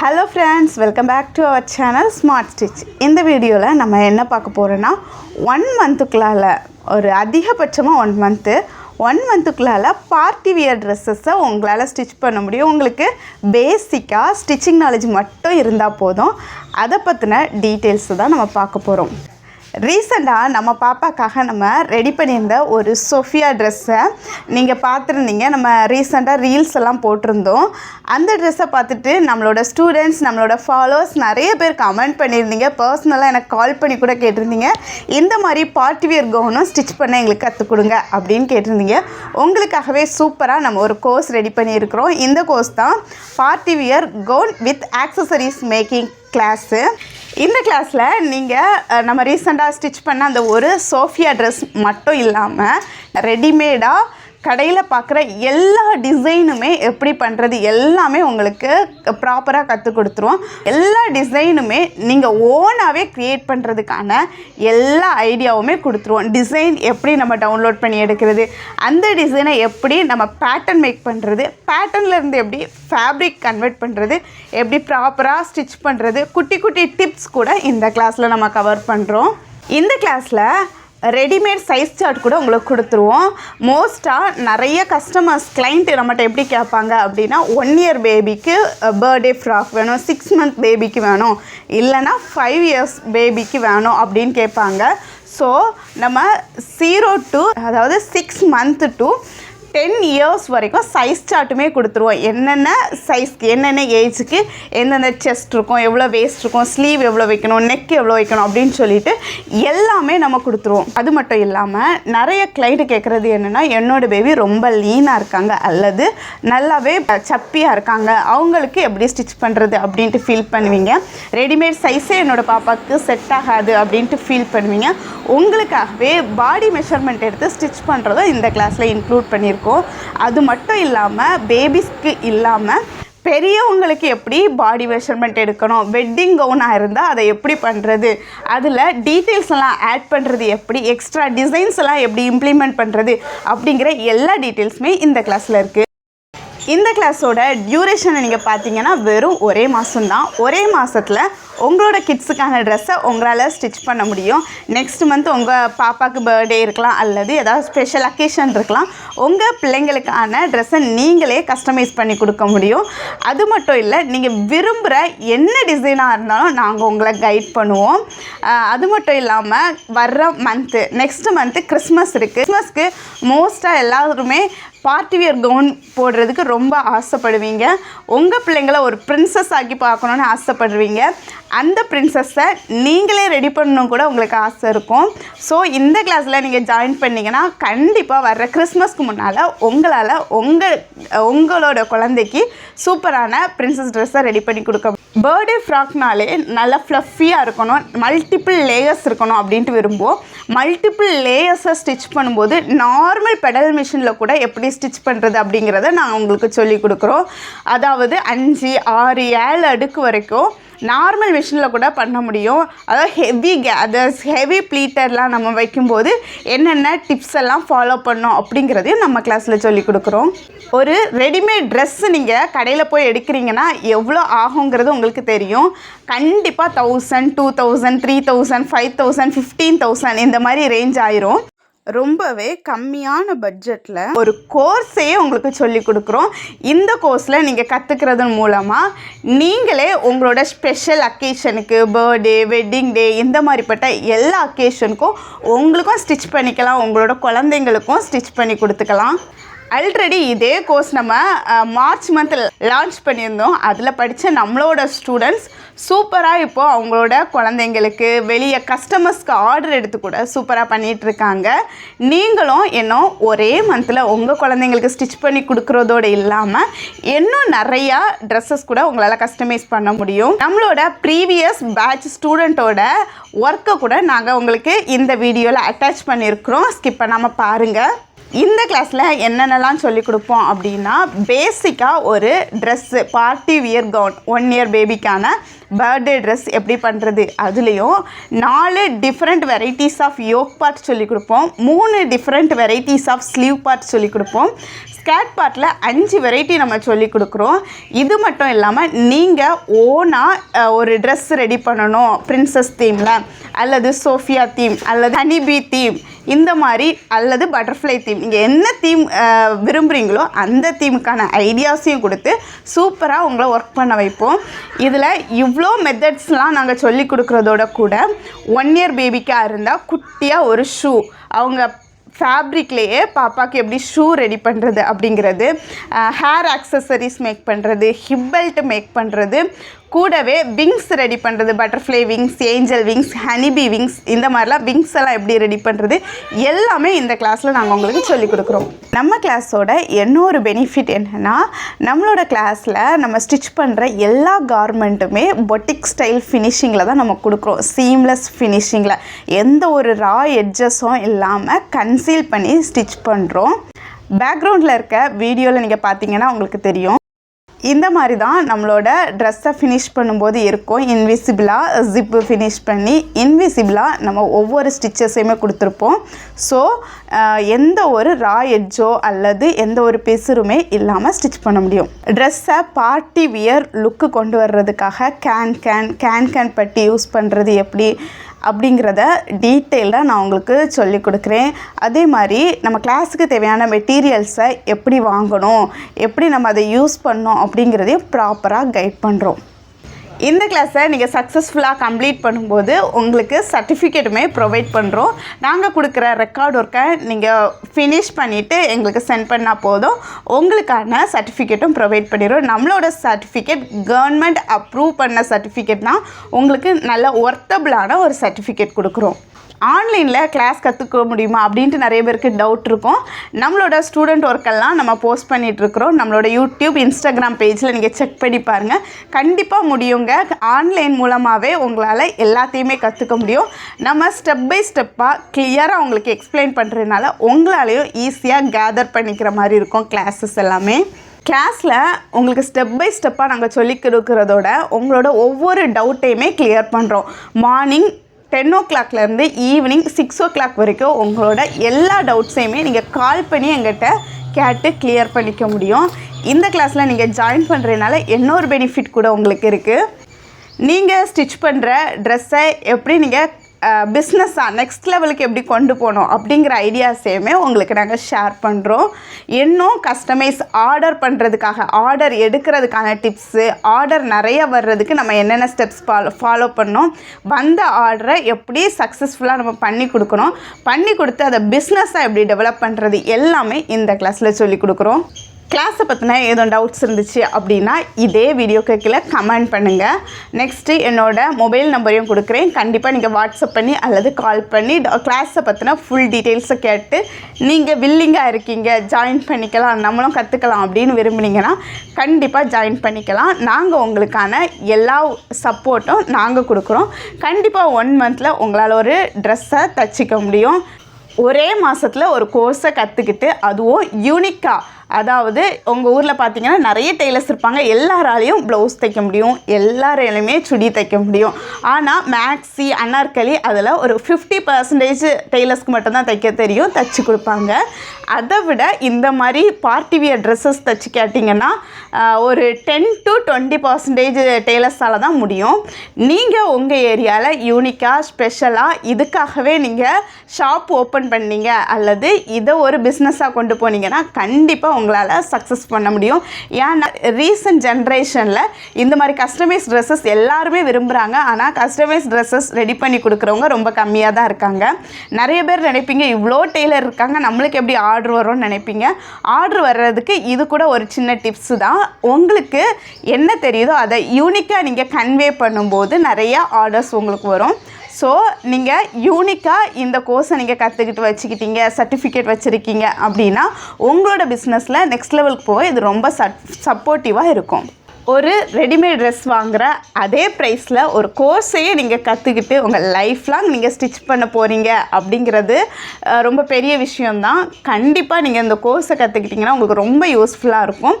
Hello friends welcome back to our channel smart stitch இந்த வீடியோவில் நம்ம என்ன பார்க்க போகிறோன்னா ஒன் மந்த்துக்குள்ளால ஒரு அதிகபட்சமாக ஒன் மந்த்து ஒன் மந்த்துக்குள்ளால பார்ட்டி வியர் ட்ரெஸ்ஸஸை உங்களால் ஸ்டிச் பண்ண முடியும். உங்களுக்கு பேசிக்காக ஸ்டிச்சிங் நாலேஜ் மட்டும் இருந்தால் போதும். அதை பற்றின டீட்டெயில்ஸு தான் நம்ம பார்க்க போகிறோம் ரீசெண்டாக நம்ம பாப்பாக்காக நம்ம ரெடி பண்ணியிருந்த ஒரு சொஃபியா ட்ரெஸ்ஸை நீங்கள் பார்த்துருந்தீங்க. நம்ம ரீசெண்டாக ரீல்ஸ் எல்லாம் போட்டிருந்தோம். அந்த ட்ரெஸ்ஸை பார்த்துட்டு நம்மளோட ஸ்டூடெண்ட்ஸ் நம்மளோட ஃபாலோவர்ஸ் நிறைய பேர் கமெண்ட் பண்ணியிருந்தீங்க. பர்சனலாக எனக்கு கால் பண்ணி கூட கேட்டிருந்தீங்க. இந்த மாதிரி பார்ட்டி வியர் கவுனும் ஸ்டிச் பண்ண எங்களுக்கு கற்றுக் கொடுங்க அப்படின்னு கேட்டிருந்தீங்க. உங்களுக்காகவே சூப்பராக நம்ம ஒரு கோர்ஸ் ரெடி பண்ணியிருக்கிறோம். இந்த கோர்ஸ் தான் party wear gown with accessories making class இந்த கிளாஸில் நீங்கள் நம்ம ரீசெண்டாக ஸ்டிச் பண்ண அந்த ஒரு சோஃபியா ட்ரெஸ் மட்டும் இல்லாமல் ரெடிமேடாக கடையில் பார்க்குற எல்லா டிசைனுமே எப்படி பண்ணுறது எல்லாமே உங்களுக்கு ப்ராப்பராக கற்றுக் கொடுத்துருவோம் எல்லா டிசைனுமே நீங்கள் ஓனாகவே க்ரியேட் பண்ணுறதுக்கான எல்லா ஐடியாவுமே கொடுத்துருவோம் டிசைன் எப்படி நம்ம டவுன்லோட் பண்ணி எடுக்கிறது அந்த டிசைனை எப்படி நம்ம பேட்டர்ன் மேக் பண்ணுறது பேட்டர்னில் இருந்து எப்படி ஃபேப்ரிக் கன்வெர்ட் பண்ணுறது எப்படி ப்ராப்பராக ஸ்டிச் பண்ணுறது குட்டி குட்டி டிப்ஸ் கூட இந்த கிளாஸில் நம்ம கவர் பண்ணுறோம் இந்த கிளாஸில் ரெடிமேட் சைஸ் சார்ட் கூட உங்களுக்கு கொடுத்துருவோம். மோஸ்ட்டாக நிறைய கஸ்டமர்ஸ் கிளைண்ட்டு நம்மகிட்ட எப்படி கேட்பாங்க அப்படின்னா ஒன் இயர் பேபிக்கு பர்த்டே ஃப்ராக் வேணும் சிக்ஸ் மந்த் பேபிக்கு வேணும் இல்லைன்னா ஃபைவ் இயர்ஸ் பேபிக்கு வேணும் அப்படின்னு கேட்பாங்க. ஸோ நம்ம ஜீரோ டு அதாவது six month to ten years வரைக்கும் சைஸ் சார்ட்டுமே கொடுத்துருவோம். என்னென்ன சைஸ்க்கு என்னென்ன ஏஜுக்கு எந்தெந்த செஸ்ட் இருக்கும் எவ்வளோ வேஸ்ட் இருக்கும் ஸ்லீவ் எவ்வளோ வைக்கணும் நெக் எவ்வளோ வைக்கணும் அப்படின்னு சொல்லிட்டு எல்லாமே நம்ம கொடுத்துருவோம். அது மட்டும் இல்லாமல் நிறைய கிளைண்ட் கேட்குறது என்னென்னா என்னோட பேபி ரொம்ப லீனாக இருக்காங்க. அல்லது நல்லாவே சப்பியாக இருக்காங்க. அவங்களுக்கு எப்படி ஸ்டிச் பண்ணுறது அப்படின்ட்டு ஃபீல் பண்ணுவீங்க. ரெடிமேட் சைஸே என்னோட பாப்பாவுக்கு செட் ஆகாது அப்படின்ட்டு ஃபீல் பண்ணுவீங்க. உங்களுக்காகவே பாடி மெஷர்மெண்ட் எடுத்து ஸ்டிச் பண்ணுறதும் இந்த கிளாஸில் இன்க்ளூட் பண்ணியிருக்கோம். அது மட்டும் இல்லாமல் பேபிஸ்க்கு இல்லாமல் பெரியவங்களுக்கு எப்படி பாடி மெஷர்மெண்ட் எடுக்கணும் வெட்டிங் கவுனாக இருந்தால் அதை எப்படி பண்ணுறது அதில் டீட்டெயில்ஸ் எல்லாம் ஆட் பண்ணுறது எப்படி எக்ஸ்ட்ரா டிசைன்ஸ் எல்லாம் எப்படி இம்ப்ளிமெண்ட் பண்ணுறது அப்படிங்கிற எல்லா டீட்டெயில்ஸுமே இந்த கிளாஸில் இருக்குது இந்த கிளாஸோட டியூரேஷனை நீங்கள் பார்த்தீங்கன்னா வெறும் ஒரே மாதம்தான் ஒரே மாதத்தில் உங்களோட கிட்ஸுக்கான ட்ரெஸ்ஸை உங்களால் ஸ்டிச் பண்ண முடியும். நெக்ஸ்ட் மந்த் உங்கள் பாப்பாவுக்கு பர்த்டே இருக்கலாம் அல்லது ஏதாவது ஸ்பெஷல் அக்கேஷன் இருக்கலாம். உங்கள் பிள்ளைங்களுக்கான ட்ரெஸ்ஸை நீங்களே கஸ்டமைஸ் பண்ணி கொடுக்க முடியும். அது மட்டும் இல்லை நீங்கள் விரும்புகிற என்ன டிசைனாக இருந்தாலும் நாங்கள் உங்களை கைட் பண்ணுவோம். அது மட்டும் இல்லாமல் வர்ற மந்த்து நெக்ஸ்ட் மந்த்து கிறிஸ்மஸ் இருக்குது கிறிஸ்மஸ்க்கு மோஸ்ட்டாக எல்லாருமே பார்ட்டி வியர் கவுன் போடுறதுக்கு ரொம்ப ஆசைப்படுவீங்க. உங்கள் பிள்ளைங்கள ஒரு பிரின்சஸ் ஆக்கி பார்க்கணுன்னு ஆசைப்படுவீங்க. அந்த பிரின்சஸை நீங்களே ரெடி பண்ணணும் கூட உங்களுக்கு ஆசை இருக்கும். ஸோ இந்த கிளாஸில் நீங்கள் ஜாயின் பண்ணிங்கன்னா கண்டிப்பாக வர்ற கிறிஸ்மஸ்க்கு முன்னால் உங்களால் உங்கள் உங்களோட குழந்தைக்கு சூப்பரான பிரின்சஸ் ட்ரெஸ்ஸை ரெடி பண்ணி கொடுக்க பர்த்டே ஃப்ராக்னாலே நல்லா ஃப்ளஃபியாக இருக்கணும். மல்டிபிள் லேயர்ஸ் இருக்கணும் அப்படின்ட்டு விரும்புவோம். மல்டிபிள் லேயர்ஸை ஸ்டிச் பண்ணும்போது நார்மல் பெடல் மிஷினில் கூட எப்படி ஸ்டிச் பண்ணுறது அப்படிங்கிறத நான் உங்களுக்கு சொல்லி கொடுக்குறோம். அதாவது அஞ்சு ஆறு ஏழு அடுக்கு வரைக்கும் நார்மல் மிஷினில் கூட பண்ண முடியும். அதாவது ஹெவி கேதர்ஸ் ஹெவி ப்ளீட்டர்லாம் நம்ம வைக்கும்போது என்னென்ன டிப்ஸ் எல்லாம் ஃபாலோ பண்ணோம் அப்படிங்கிறதையும் நம்ம கிளாஸில் சொல்லி கொடுக்குறோம். ஒரு ரெடிமேட் ட்ரெஸ்ஸு நீங்கள் கடையில் போய் எடுக்கிறீங்கன்னா எவ்வளோ ஆகுங்கிறது உங்களுக்கு தெரியும். கண்டிப்பாக thousand two thousand three thousand five thousand fifteen thousand இந்த மாதிரி ரேஞ்ச் ஆயிரும். ரொம்பவே கம்மியான பட்ஜெட்டில் ஒரு கோர்ஸே உங்களுக்கு சொல்லி கொடுக்குறோம். இந்த கோர்ஸில் நீங்கள் கற்றுக்கிறதன் மூலமாக நீங்களே உங்களோட ஸ்பெஷல் அக்கேஷனுக்கு பர்த்டே வெட்டிங் டே இந்த மாதிரிப்பட்ட எல்லா அக்கேஷனுக்கும் உங்களுக்கும் ஸ்டிச் பண்ணிக்கலாம். உங்களோட குழந்தைங்களுக்கும் ஸ்டிச் பண்ணி கொடுத்துக்கலாம். ஆல்ரெடி இதே கோர்ஸ் நம்ம மார்ச் மந்த் லான்ச் பண்ணியிருந்தோம். அதில் படித்த நம்மளோட ஸ்டூடெண்ட்ஸ் சூப்பராக இப்போது அவங்களோட குழந்தைங்களுக்கு வெளியே கஸ்டமர்ஸ்க்கு ஆர்டர் எடுத்து கூட சூப்பராக பண்ணிகிட்ருக்காங்க நீங்களும் இன்னும் ஒரே மந்தில் உங்கள் குழந்தைங்களுக்கு ஸ்டிச் பண்ணி கொடுக்குறதோடு இல்லாமல் இன்னும் நிறையா ட்ரெஸ்ஸஸ் கூட உங்களால் கஸ்டமைஸ் பண்ண முடியும். நம்மளோட ப்ரீவியஸ் பேட்ச் ஸ்டூடெண்ட்டோட ஒர்க்கை கூட நாங்கள் உங்களுக்கு இந்த வீடியோவில் அட்டாச் பண்ணியிருக்கிறோம். ஸ்கிப் பண்ணாமல் பாருங்கள் இந்த கிளாஸில் என்னென்னலாம் சொல்லி கொடுப்போம் அப்படின்னா பேசிக்காக ஒரு dress party wear gown one year பேபிக்கான birthday dress எப்படி பண்ணுறது அதுலேயும் நாலு different varieties of yoke part சொல்லி கொடுப்போம். மூணு different varieties of sleeve part சொல்லி கொடுப்போம். ஸ்கேட் பார்ட்டில் அஞ்சு வெரைட்டி நம்ம சொல்லி கொடுக்குறோம். இது மட்டும் இல்லாமல் நீங்கள் ஓனாக ஒரு ட்ரெஸ் ரெடி பண்ணணும். பிரின்சஸ் தீமில் அல்லது சோஃபியா தீம் அல்லது ஹனிபி தீம் இந்த மாதிரி அல்லது பட்டர்ஃப்ளை தீம் நீங்கள் என்ன தீம் விரும்புகிறீங்களோ அந்த தீமுக்கான ஐடியாஸையும் கொடுத்து சூப்பராக உங்களை ஒர்க் பண்ண வைப்போம். இதில் இவ்வளோ மெத்தட்ஸ்லாம் நாங்கள் சொல்லி கொடுக்குறதோட கூட ஒன் இயர் பேபிக்காக இருந்தால் குட்டியாக ஒரு ஷூ அவங்க ஃபேப்ரிக்லேயே பாப்பாவுக்கு எப்படி ஷூ ரெடி பண்ணுறது அப்படிங்கிறது ஹேர் ஆக்சசரிஸ் மேக் பண்ணுறது ஹிப் பெல்ட் மேக் பண்ணுறது கூடவே விங்ஸ் ரெடி பண்ணுறது butterfly wings angel wings honeybee wings இந்த மாதிரிலாம் விங்ஸ் எல்லாம் எப்படி ரெடி பண்ணுறது எல்லாமே இந்த கிளாஸில் நாங்கள் உங்களுக்கு சொல்லிக் கொடுக்குறோம். நம்ம கிளாஸோட இன்னொரு பெனிஃபிட் என்னென்னா நம்மளோட கிளாஸில் நம்ம ஸ்டிச் பண்ணுற எல்லா கார்மெண்ட்டுமே பொட்டிக் ஸ்டைல் ஃபினிஷிங்கில் தான் நம்ம கொடுக்குறோம். சீம்லெஸ் ஃபினிஷிங்கில் எந்த ஒரு ரா எட்ஜஸும் இல்லாமல் கன்சீல் பண்ணி ஸ்டிச் பண்ணுறோம் பேக்ரவுண்டில் இருக்க வீடியோவில் நீங்கள் பார்த்தீங்கன்னா உங்களுக்கு தெரியும். இந்த மாதிரி தான் நம்மளோட ட்ரெஸ்ஸை ஃபினிஷ் பண்ணும்போது இருக்கும். இன்விசிபிளாக ஜிப்பு ஃபினிஷ் பண்ணி இன்விசிபிளாக நம்ம ஒவ்வொரு ஸ்டிச்சஸையுமே கொடுத்துருப்போம். ஸோ எந்த ஒரு ரா எட்ஜோ அல்லது எந்த ஒரு பிசுருமே இல்லாமல் ஸ்டிச் பண்ண முடியும். ட்ரெஸ்ஸை பார்ட்டி வியர் லுக்கு கொண்டு வர்றதுக்காக கேன் கேன் கேன் கேன் பட்டி யூஸ் பண்ணுறது எப்படி? அப்படிங்கிறத டீட்டெயிலாக நான் உங்களுக்கு சொல்லி கொடுக்குறேன். அதே மாதிரி நம்ம கிளாஸுக்கு தேவையான மெட்டீரியல்ஸை எப்படி வாங்கணும் எப்படி நம்ம அதை யூஸ் பண்ணோம் அப்படிங்கிறதையும் ப்ராப்பராக கைட் பண்ணுறோம் இந்த கிளாஸை நீங்கள் சக்ஸஸ்ஃபுல்லாக கம்ப்ளீட் பண்ணும்போது உங்களுக்கு சர்டிஃபிகேட்டுமே ப்ரொவைட் பண்ணுறோம் நாங்கள் கொடுக்குற ரெக்கார்ட் ஒர்க்கை நீங்கள் ஃபினிஷ் பண்ணிவிட்டு எங்களுக்கு சென்ட் பண்ணால் போதும். உங்களுக்கான சர்டிஃபிகேட்டும் ப்ரொவைட் பண்ணிடுறோம். நம்மளோட சர்டிஃபிகேட் கவர்மெண்ட் அப்ரூவ் பண்ண சர்டிஃபிகேட்னா உங்களுக்கு நல்ல ஒர்த்தபிளான ஒரு சர்டிஃபிகேட் கொடுக்குறோம். ஆன்லைனில் கிளாஸ் கற்றுக்க முடியுமா அப்படின்ட்டு நிறைய பேருக்கு டவுட் இருக்கும். நம்மளோட ஸ்டூடெண்ட் ஒர்க்கெல்லாம் நம்ம போஸ்ட் பண்ணிகிட்ருக்குறோம் நம்மளோட யூடியூப் இன்ஸ்டாகிராம் பேஜில் நீங்கள் செக் பண்ணி பாருங்கள் கண்டிப்பாக முடியுங்க. ஆன்லைன் மூலமாகவே உங்களால் எல்லாத்தையுமே கற்றுக்க முடியும். நம்ம ஸ்டெப் பை ஸ்டெப்பாக கிளியராக உங்களுக்கு எக்ஸ்பிளைன் பண்ணுறதுனால உங்களாலேயும் ஈஸியாக கேதர் பண்ணிக்கிற மாதிரி இருக்கும் கிளாஸஸ் எல்லாமே. கிளாஸில் உங்களுக்கு ஸ்டெப் பை ஸ்டெப்பாக நாங்கள் சொல்லி கொடுக்குறதோட உங்களோட ஒவ்வொரு டவுட்டையுமே கிளியர் பண்ணுறோம் மார்னிங் டென் ஓ கிளாக்லேருந்து ஈவினிங் சிக்ஸ் ஓ கிளாக் வரைக்கும் உங்களோட எல்லா டவுட்ஸையுமே நீங்கள் கால் பண்ணி எங்கிட்ட கேட்டு கிளியர் பண்ணிக்க முடியும். இந்த கிளாஸில் நீங்கள் ஜாயின் பண்ணுறதுனால இன்னொரு பெனிஃபிட் கூட உங்களுக்கு இருக்குது நீங்கள் ஸ்டிச் பண்ணுற ட்ரெஸ்ஸை எப்படி நீங்கள் பிஸ்னஸாக நெக்ஸ்ட் லெவலுக்கு எப்படி கொண்டு போகணும் அப்படிங்கிற ஐடியாஸையுமே உங்களுக்கு நாங்கள் ஷேர் பண்ணுறோம் இன்னும் கஸ்டமைஸ் ஆர்டர் பண்ணுறதுக்காக ஆர்டர் எடுக்கிறதுக்கான டிப்ஸு ஆர்டர் நிறைய வர்றதுக்கு நம்ம என்னென்ன ஸ்டெப்ஸ் ஃபாலோ ஃபாலோ பண்ணோம். வந்த ஆர்டரை எப்படி சக்ஸஸ்ஃபுல்லாக நம்ம பண்ணி கொடுக்கணும். பண்ணி கொடுத்து அதை பிஸ்னஸாக எப்படி டெவலப் பண்ணுறது எல்லாமே இந்த கிளாஸில் சொல்லி கொடுக்குறோம். கிளாஸை பற்றின ஏதோ டவுட்ஸ் இருந்துச்சு அப்படின்னா இதே வீடியோக்கு கீழே கமெண்ட் பண்ணுங்கள் நெக்ஸ்ட்டு என்னோட மொபைல் நம்பரையும் கொடுக்குறேன். கண்டிப்பாக நீங்கள் வாட்ஸ்அப் பண்ணி அல்லது கால் பண்ணி கிளாஸை பற்றின ஃபுல் டீட்டெயில்ஸை கேட்டு நீங்கள் வில்லிங்காக இருக்கீங்க ஜாயின் பண்ணிக்கலாம் நம்மளும் கற்றுக்கலாம் அப்படின்னு விரும்புனீங்கன்னா கண்டிப்பாக ஜாயின் பண்ணிக்கலாம். நாங்கள் உங்களுக்கான எல்லா சப்போர்ட்டும் நாங்கள் கொடுக்குறோம். கண்டிப்பாக ஒன் மந்தில் உங்களால் ஒரு ட்ரெஸ்ஸை தச்சிக்க முடியும். ஒரே மாதத்தில் ஒரு கோர்ஸை கற்றுக்கிட்டு அதுவும் யூனிக்காக அதாவது உங்கள் ஊரில் பார்த்தீங்கன்னா நிறைய டெய்லர்ஸ் இருப்பாங்க. எல்லாராலையும் ப்ளவுஸ் தைக்க முடியும். எல்லாராலையுமே சுடி தைக்க முடியும். ஆனால் மேக்ஸி அனார்கலி அதில் ஒரு ஃபிஃப்டி பர்சன்டேஜ் டெய்லர்ஸ்க்கு மட்டும்தான் தைக்க தெரியும் தைச்சி கொடுப்பாங்க. அதை விட இந்த மாதிரி பார்ட்டி வியர் ட்ரெஸ்ஸஸ் தைச்சி கேட்டிங்கன்னா ஒரு டென் டு டுவெண்ட்டி பர்சன்டேஜ் டெய்லர்ஸால் தான் முடியும். நீங்கள் உங்கள் ஏரியாவில் யூனிக்காக ஸ்பெஷலாக இதுக்காகவே நீங்கள் ஷாப் ஓப்பன் பண்ணீங்க அல்லது இதை ஒரு பிஸ்னஸாக கொண்டு போனீங்கன்னா கண்டிப்பாக உங்களால் சக்ஸஸ் பண்ண முடியும். ஏன்னா ரீசன்ட் ஜென்ரேஷனில் இந்த மாதிரி கஸ்டமைஸ் ட்ரெஸ்ஸஸ் எல்லாருமே விரும்புகிறாங்க ஆனால் கஸ்டமைஸ் ட்ரெஸ்ஸஸ் ரெடி பண்ணி கொடுக்குறவங்க ரொம்ப கம்மியாக தான் இருக்காங்க. நிறைய பேர் நினைப்பீங்க இவ்வளோ டெய்லர் இருக்காங்க நம்மளுக்கு எப்படி ஆர்டர் வரும்னு நினைப்பீங்க? ஆர்டர் வர்றதுக்கு இது கூட ஒரு சின்ன டிப்ஸு தான். உங்களுக்கு என்ன தெரியுதோ அதை யூனிக்காக நீங்கள் கன்வே பண்ணும்போது நிறையா ஆர்டர்ஸ் உங்களுக்கு வரும். ஸோ நீங்கள் யூனிக்காக இந்த கோர்ஸை நீங்கள் கற்றுக்கிட்டு வச்சுக்கிட்டீங்க சர்டிஃபிகேட் வச்சுருக்கீங்க அப்படின்னா உங்களோட பிஸ்னஸில் நெக்ஸ்ட் லெவலுக்கு போக இது ரொம்ப சப் சப்போர்ட்டிவாக இருக்கும். ஒரு ரெடிமேட் ட்ரெஸ் வாங்குகிற அதே ப்ரைஸில் ஒரு கோர்ஸையே நீங்கள் கற்றுக்கிட்டு உங்கள் லைஃப் லாங் நீங்கள் ஸ்டிச் பண்ண போகிறீங்க அப்படிங்கிறது ரொம்ப பெரிய விஷயம்தான். கண்டிப்பாக நீங்கள் இந்த கோர்ஸை கற்றுக்கிட்டிங்கன்னா உங்களுக்கு ரொம்ப யூஸ்ஃபுல்லாக இருக்கும்.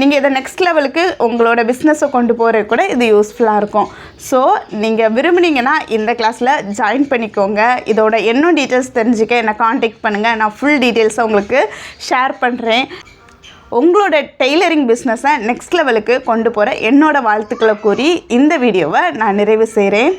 நீங்கள் இதை நெக்ஸ்ட் லெவலுக்கு உங்களோட பிஸ்னஸை கொண்டு போகிறது கூட இது யூஸ்ஃபுல்லாக இருக்கும். ஸோ நீங்கள் விரும்புனீங்கன்னா இந்த கிளாஸில் ஜாயின் பண்ணிக்கோங்க. இதோட இன்னும் டீட்டெயில்ஸ் தெரிஞ்சுக்க என்னை காண்டாக்ட் பண்ணுங்கள் நான் ஃபுல் டீட்டெயில்ஸை உங்களுக்கு ஷேர் பண்ணுறேன் உங்களோட டெய்லரிங் பிஸ்னஸை நெக்ஸ்ட் லெவலுக்கு கொண்டு போகிற என்னோட வாழ்த்துக்களை கூறி இந்த வீடியோவை நான் நிறைவு செய்கிறேன்